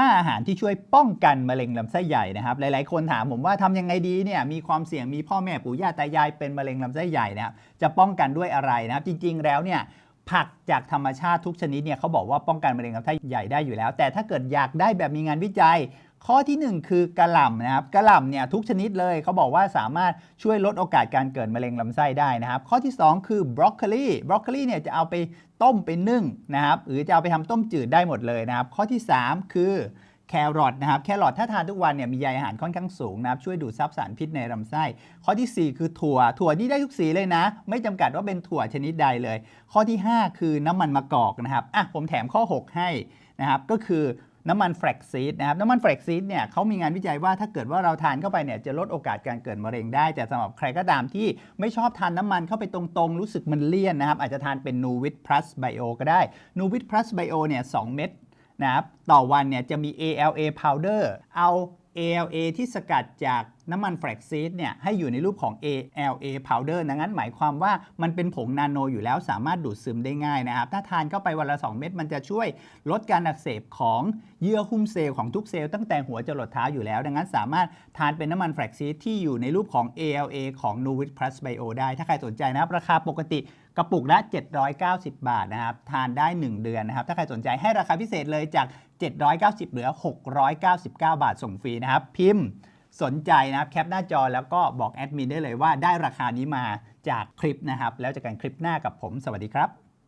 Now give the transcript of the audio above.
5 อาหารที่ช่วยป้องกันมะเร็งลำไส้ใหญ่นะครับ หลาย ๆ คนถามผมว่าทำยังไงดีเนี่ยมีความเสี่ยงมีพ่อแม่ปู่ย่าตายายเป็นมะเร็งลำไส้ใหญ่นะครับจะป้องกันด้วยอะไรนะครับ จริง ๆ แล้วเนี่ยผักจากธรรมชาติทุกชนิดเนี่ยเขาบอกว่าป้องกันมะเร็งลำไส้ใหญ่ได้อยู่แล้ว แต่ถ้าเกิดอยากได้แบบมีงานวิจัย ข้อที่ 1 คือกระหล่ำนะครับกระหล่ำเนี่ยทุกชนิดเลยเขาบอกว่าสามารถช่วยลดโอกาสการเกิดมะเร็งลำไส้ได้นะครับ ข้อที่ 2 คือบรอกโคลีบรอกโคลีเนี่ยจะเอาไปต้มไปนึ่งนะครับหรือจะเอาไปทำต้มจืดได้หมดเลยนะครับ ข้อที่ 3 คือแครอทนะครับแครอทถ้าทานทุกวันเนี่ยมีใยอาหารค่อนข้างสูงนะครับช่วยดูดซับสารพิษในลำไส้ ข้อทีสี่4 คือถั่ว ถั่วนี่ได้ทุกสีเลยนะ ไม่จำกัดว่าเป็นถั่วชนิดใดเลย ข้อที่ 5 คือน้ำมันมะกอกนะครับอะผมแถมข้อ 6 ให้นะครับก็คือ น้ำมันแฟลกซีดนะครับน้ำมันแฟลกซีดเนี่ยเขามีงานวิจัยว่าถ้าเกิดว่าเราทานเข้าไปเนี่ยจะลดโอกาสการเกิดมะเร็งได้ แต่สำหรับใครก็ตามที่ไม่ชอบทานน้ำมันเข้าไปตรงๆ รู้สึกมันเลี่ยนนะครับ อาจจะทานเป็นนูวิทพลัสไบโอก็ได้นูวิทพลัสไบโอเนี่ย2เม็ดนะครับต่อวันเนี่ยจะมี ALA powder เอา ALA ที่สกัดจากน้ำมันแฟลกซีดเนี่ยให้อยู่ในรูปของ ALA powder ดังนั้นหมายความว่ามันเป็นผงนาโนอยู่แล้วสามารถดูดซึมได้ง่ายนะครับ ถ้าทานเข้าไปวันละ 2 เม็ดมันจะช่วยลดการอักเสบของเยื่อหุ้มเซลล์ของทุกเซลล์ตั้งแต่หัวจรดเท้าอยู่แล้ว ดังนั้นสามารถทานเป็นน้ำมันแฟลกซีดที่อยู่ในรูปของ ALA ของ Nuvit Plus Bio ได้ ถ้าใครสนใจนะครับราคาปกติกระปุกละ 790 บาทนะครับ ทานได้ 1 เดือนนะครับ ถ้าใครสนใจให้ราคาพิเศษเลยจาก 790 เหลือ 699 บาทส่งฟรีนะครับ พิมพ์ สนใจนะครับแคปหน้าจอแล้วก็บอกแอดมินได้เลยว่าได้ราคานี้มาจากคลิปนะครับ แล้วเจอกันคลิปหน้ากับผมสวัสดีครับ